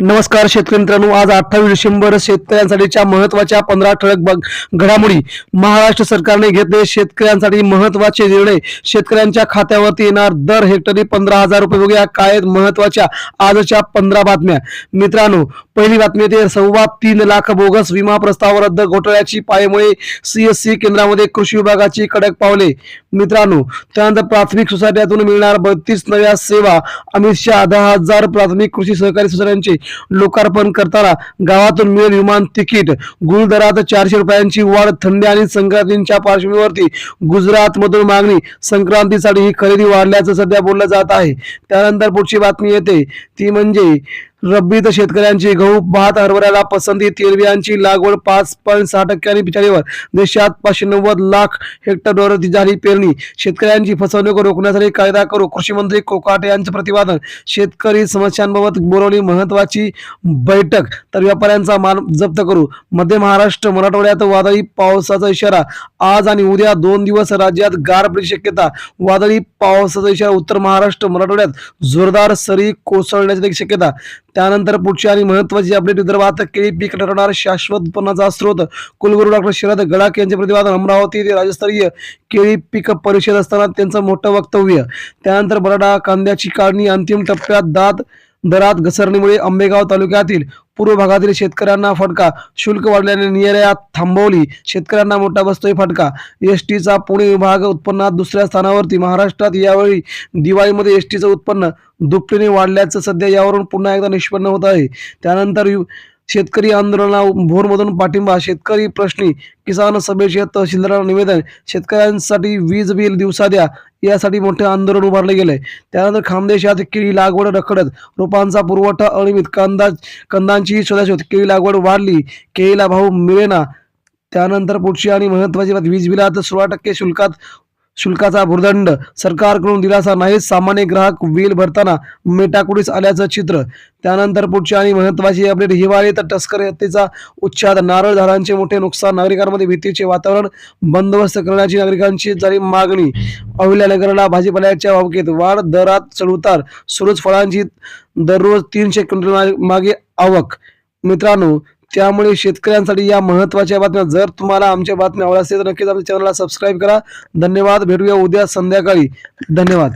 नमस्कार शेतकरी मित्रांनो आज अठ्ठावीस डिसेंबर शेतकऱ्यांसाठीच्या महत्त्वाच्या पंधरा ठळक घडामोडी. महाराष्ट्र सरकारने घेतले शेतकऱ्यांसाठी महत्त्वाचे निर्णय. शेतकऱ्यांच्या खात्यावरती येणार दर हेक्टरी पंधरा हजार रुपये. वगैरे काय महत्त्वाच्या आजच्या पंधरा बातम्या. मित्रांनो पहिली बातमी येते. सव्वा तीन लाख बोगस विमा प्रस्ताव रद्द. घोटाळ्याची पायमुळे सीएससी केंद्रामध्ये कृषी विभागाची कडक पावले. मित्रांनो त्यानंतर प्राथमिक सोसायट्यातून मिळणार बत्तीस नव्या सेवा. अमित शहा दहा हजार प्राथमिक कृषी सहकारी सोसायट्यांचे लोकार्पण करताना गावातून मिळेल विमान तिकीट. गुरुदरात चारशे रुपयांची वाढ थंडी आणि संक्रांतीच्या पार्श्वभूमीवरती गुजरात मधून मागणी. संक्रांतीसाठी ही खरेदी वाढल्याचं सध्या बोललं जात आहे. त्यानंतर पुढची बातमी येते. ती म्हणजे रब्बीत शेतकऱ्यांची गहू भात हरभऱ्याला पसंती तेलबियांची लागवड पाच पॉईंट सहा टक्क्यांनी पिछाडीवर देशात पाचशे नव्वद लाख हेक्टरवर झाली पेरणी. शेतकऱ्यांची फसवणूक रोखण्यासाठी कायदा करू कृषी मंत्री कोकाटे यांचं प्रतिपादन. शेतकरी समस्यांबाबत बोलवली महत्वाची बैठक. तर व्यापाऱ्यांचा माल जप्त करू. मध्य महाराष्ट्र मराठवाड्यात वादळी पावसाचा इशारा. आज आणि उद्या दोन दिवस राज्यात गारपीट शक्यता. वादळी पावसाचा इशारा. उत्तर महाराष्ट्र मराठवाड्यात जोरदार सरी कोसळण्याची शक्यता. त्यानंतर पुढची आणि महत्वाची अपडेट विदर्भात केळी पीक ठरवणार शाश्वत उत्पन्नाचा स्रोत. कुलगुरू डॉक्टर शरद गडाख यांचे प्रतिपादन अमरावती येथे राज्यस्तरीय केळी पीक परिषद असताना त्यांचं मोठं वक्तव्य. त्यानंतर बराडा कांद्याची काढणी अंतिम टप्प्यात दात दरात घसरणीमुळे आंबेगाव तालुक्यातील पूर्व भागातील शेतकऱ्यांना फटका. शुल्क वाढल्याने निर्यात थांबवली. शेतकऱ्यांना मोठा बसतोय फटका. एस टीचा पुणे विभाग उत्पन्नात दुसऱ्या स्थानावरती. महाराष्ट्रात यावेळी दिवाळीमध्ये एस टीचं उत्पन्न दुपटीने वाढल्याचं सध्या यावरून पुन्हा एकदा निष्पन्न होत आहे. त्यानंतर यु- शेतकरी आंदोलना भोरमधून पाठिंबा शेतकरी प्रश्नी किसान सभेचे तहसीलदारांना निवेदन शेतकऱ्यांसाठी वीज बिल दिवसा द्या यासाठी मोठे आंदोलन उभारले गेले. त्यानंतर खानदेशात केळी लागवड रखडत रोपांचा पुरवठा अनियमित कांदा कंदांचीही शोधाशोध केळी लागवड वाढली केळीला भाव मिळेना. त्यानंतर पुढची आणि महत्वाची बात वीज बिलात सोळा टक्के शुल्कात शुल्काचा भुर्दंड सरकारकडून दिलासा नाही सामान्य ग्राहक बिल भरताना मेटाकुडीस आल्याचं चित्र. त्यानंतर पुढची आणि महत्वाची अपडेट हिवाळीत टस्कर हत्येचा उच्छाद नारळ झाडांचे मोठे नुकसान नागरिकांमध्ये भीतीचे वातावरण बंदोबस्त करण्याची नागरिकांची झाली मागणी अहिल्यानगरला भाजीपाल्याच्या वावकेत वाढ दरात चढउतार. सुरूच फळांची दररोज तीनशे क्विंटल मागे आवक. मित्रांनो त्यामुळे शेतकऱ्यांसाठी या महत्त्वाच्या बातम्या. जर तुम्हाला आमच्या बातम्या आवडल्या असेल तर नक्कीच आमच्या चॅनलला सबस्क्राईब करा. धन्यवाद. भेटूया उद्या संध्याकाळी. धन्यवाद.